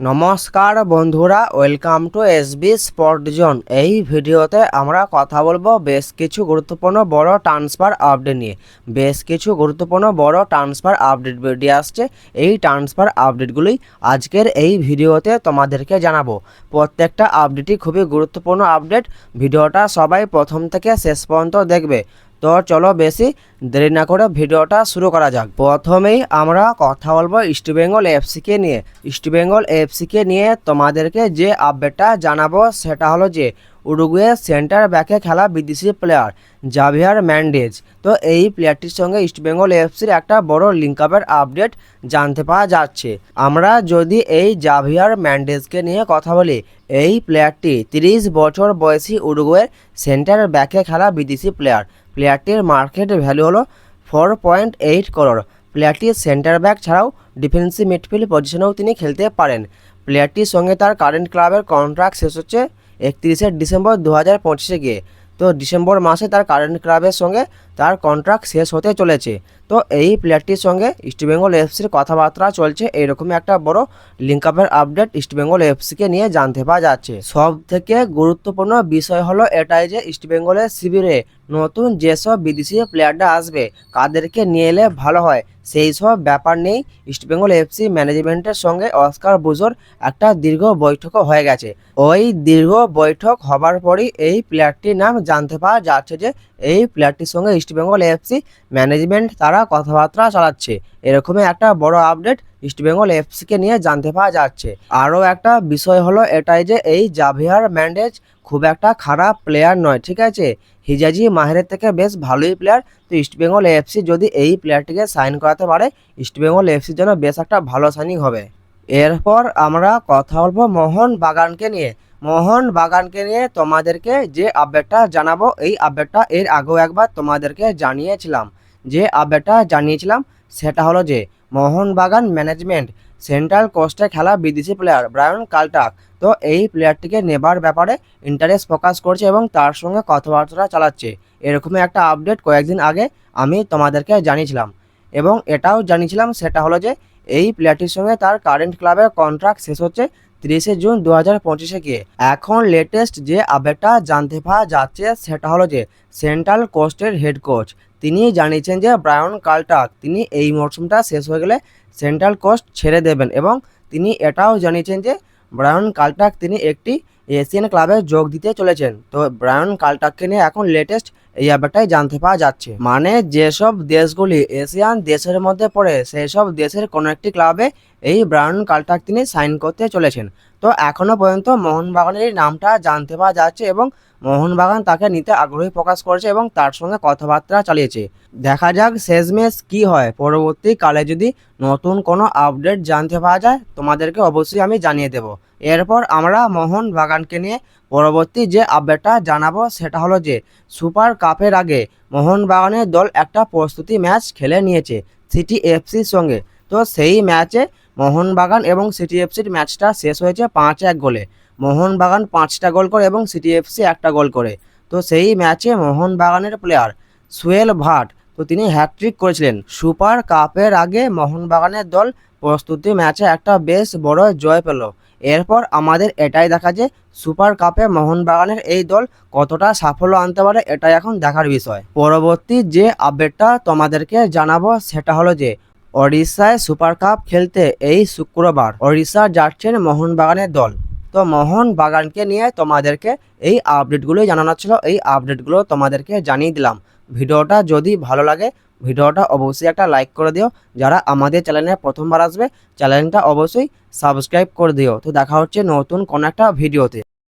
নমস্কার বন্ধুরা welcome to S B spot zone এই ভিডিওতে আমরা কথা বলব বেশ কিছু গুরুত্বপূর্ণ বড় ট্রান্সফার আপডেট নিয়ে। বেশ কিছু গুরুত্বপূর্ণ বড় ট্রান্সফার আপডেট বেরিয়ে আসছে। এই ট্রান্সফার আপডেটগুলি আজকের এই ভিডিওতে তোমাদেরকে জানাব। প্রত্যেকটা আপডেটই খুবই গুরুত্বপূর্ণ আপডেট ভিডিওটা সবাই প্রথম থেকে শেষ পর্যন্ত দেখবে। তো চলো বেশি দেরি না করে ভিডিওটা শুরু করা যাক। প্রথমেই আমরা কথা বলব ইস্টবেঙ্গল এফসিকে নিয়ে। ইস্টবেঙ্গল এফসিকে নিয়ে তোমাদেরকে যে আপডেটটা জানাব সেটা হলো যে উরুগুয়ে সেন্টার ব্যাকে খেলা বিদেশি প্লেয়ার জাভিয়ার ম্যান্ডেজ তো এই প্লেয়ারটির সঙ্গে ইস্টবেঙ্গল এফসির একটা বড় লিঙ্ক আপের আপডেট জানতে পাওয়া যাচ্ছে। আমরা যদি এই জাভিয়ার ম্যান্ডেজকে নিয়ে কথা বলি, এই প্লেয়ারটি তিরিশ বছর বয়সী উরুগুয়ের সেন্টার ব্যাকে খেলা বিদেশি প্লেয়ার প্লেয়ারটির মার্কেট ভ্যালু হলো ফোর পয়েন্ট এইট করোর প্লেয়ারটি সেন্টার ব্যাক ছাড়াও ডিফেন্সিভ মিডফিল্ড পজিশনেও তিনি খেলতে পারেন। প্লেয়ারটির সঙ্গে তার কারেন্ট ক্লাবের কন্ট্রাক্ট শেষ হচ্ছে একত্রিশে ডিসেম্বর দু হাজার পঁচিশে গিয়ে। তো ডিসেম্বর মাসে তার কারেন্ট ক্লাবের সঙ্গে তার কন্ট্রাক্ট শেষ হতে চলেছে। তো এই প্লেয়ারটির সঙ্গে ইস্টবেঙ্গল এফসির কথাবার্তা চলছে। এইরকমই একটা বড় লিঙ্ক আপের আপডেট ইস্টবেঙ্গল এফসিকে নিয়ে জানতে পাওয়া যাচ্ছে। সব থেকে গুরুত্বপূর্ণ বিষয় হলো এটাই যে ইস্টবেঙ্গলের শিবিরে নতুন যেসব বিদেশি প্লেয়াররা আসবে, কাদেরকে নিয়ে এলে ভালো হয়। সেই সব ব্যাপার নেই ইস্টবেঙ্গল এফসি ম্যানেজমেন্টের সঙ্গে অস্কার বুজোর একটা দীর্ঘ বৈঠকও হয়ে গেছে। ওই দীর্ঘ বৈঠক হবার পরই এই প্লেয়ারটির নাম জানতে পাওয়া যাচ্ছে যে এই প্লেয়ারটির সঙ্গে ইস্টবেঙ্গল এফসি ম্যানেজমেন্ট তারা কথাবার্তা চালাচ্ছে। এরকমই একটা বড় আপডেট ইস্ট ইস্টবেঙ্গল এফসিকে নিয়ে জানতে পাওয়া যাচ্ছে। আরও একটা বিষয় হলো এটাই যে এই জাভিয়ার ম্যান্ডেজ খুব একটা খারাপ প্লেয়ার নয়, ঠিক আছে? হিজাজি মাহেরের থেকে বেশ ভালোই প্লেয়ার তো ইস্টবেঙ্গল এফসি যদি এই প্লেয়ারটিকে সাইন করাতে পারে ইস্টবেঙ্গল এফসির জন্য বেশ একটা ভালো সাইনিং হবে। এরপর আমরা কথা বলব মোহন বাগানকে নিয়ে। মোহন বাগানকে নিয়ে তোমাদেরকে যে আপডেটটা জানাব, এই আপডেটটা এর আগেও একবার তোমাদেরকে জানিয়েছিলাম। যে আপডেটটা জানিয়েছিলাম, সেটা হলো যে মোহন বাগান ম্যানেজমেন্ট সেন্ট্রাল কোস্টে খেলা বিদেশি প্লেয়ার ব্রায়ন কালটাক তো এই প্লেয়ারটিকে নেবার ব্যাপারে ইন্টারেস্ট প্রকাশ করছে এবং তার সঙ্গে কথাবার্তা চালাচ্ছে। এরকমই একটা আপডেট কয়েকদিন আগে আমি তোমাদেরকে জানিয়েছিলাম। এবং এটাও জানিয়েছিলাম, সেটা হলো যে এই প্লেয়ারটির সঙ্গে তার কারেন্ট ক্লাবের কন্ট্রাক্ট শেষ হচ্ছে। তিরিশে জুন দু হাজার পঁচিশে গিয়ে। এখন লেটেস্ট যে আপডেটটা জানতে পাওয়া যাচ্ছে সেটা হলো যে সেন্ট্রাল কোস্টের হেড কোচ তিনি জানিয়েছেন যে ব্রায়ন কালটাক তিনি এই মরশুমটা শেষ হয়ে গেলে সেন্ট্রাল কোস্ট ছেড়ে দেবেন এবং তিনি এটাও জানিয়েছেন যে ব্রায়ন কালটাক তিনি একটি এশিয়ান ক্লাবে যোগ দিতে চলেছেন। তো ব্রায়ন কালটাককে নিয়ে এখন লেটেস্ট এই ব্যাপারটাই জানতে পাওয়া যাচ্ছে। মানে যেসব দেশগুলি এশিয়ান দেশের মধ্যে পড়ে সেই সব দেশের কোনো একটি ক্লাবে এই ব্রাউন কালটাক তিনি সাইন করতে চলেছেন। তো এখনও পর্যন্ত মোহনবাগানের নামটা জানতে পাওয়া যাচ্ছে এবং মোহনবাগান তাকে নিতে আগ্রহী প্রকাশ করেছে এবং তার সঙ্গে কথাবার্তা চালিয়েছে। দেখা যাক শেষমেশ কি হয়। পরবর্তীকালে যদি নতুন কোনো আপডেট জানতে পাওয়া যায়, তোমাদেরকে অবশ্যই আমি জানিয়ে দেব। এরপর আমরা মোহন বাগানকে নিয়ে পরবর্তী যে আপডেটটা জানাব, সেটা হলো যে সুপার কাপের আগে মোহনবাগানের দল একটা প্রস্তুতি ম্যাচ খেলে নিয়েছে সিটি এফসির সঙ্গে। তো সেই ম্যাচে মোহনবাগান এবং সিটি এফসির ম্যাচটা শেষ হয়েছে পাঁচ এক গোলে। মোহনবাগান পাঁচটা গোল করে এবং সিটি এফসি একটা গোল করে। তো সেই ম্যাচে মোহনবাগানের প্লেয়ার সুয়েল ভাট, তো তিনি হ্যাট্রিক করেছিলেন। সুপার কাপের আগে মোহনবাগানের দল প্রস্তুতি ম্যাচে একটা বেশ বড় জয় পেল। এরপর আমাদের এটাই দেখা যে সুপার কাপে মোহনবাগানের এই দল কতটা সাফল্য আনতে পারে, এটাই এখন দেখার বিষয়। পরবর্তী যে আপডেটটা তোমাদেরকে জানাব, সেটা হলো যে ওড়িশায় সুপার কাপ খেলতে এই শুক্রবার ওড়িশা যাচ্ছেন মোহনবাগানের দল। তো মোহন বাগানকে নিয়ে তোমাদেরকে এই আপডেটগুলো জানানো ছিল এই আপডেটগুলো তোমাদেরকে জানিয়ে দিলাম। ভিডিওটা যদি ভালো লাগে, ভিডিওটা অবশ্যই একটা লাইক করে দিও। যারা আমাদের চ্যানেলে প্রথমবার আসবে, চ্যানেলটা অবশ্যই সাবস্ক্রাইব করে দিও। তো দেখা হচ্ছে নতুন কোনো একটা ভিডিওতে।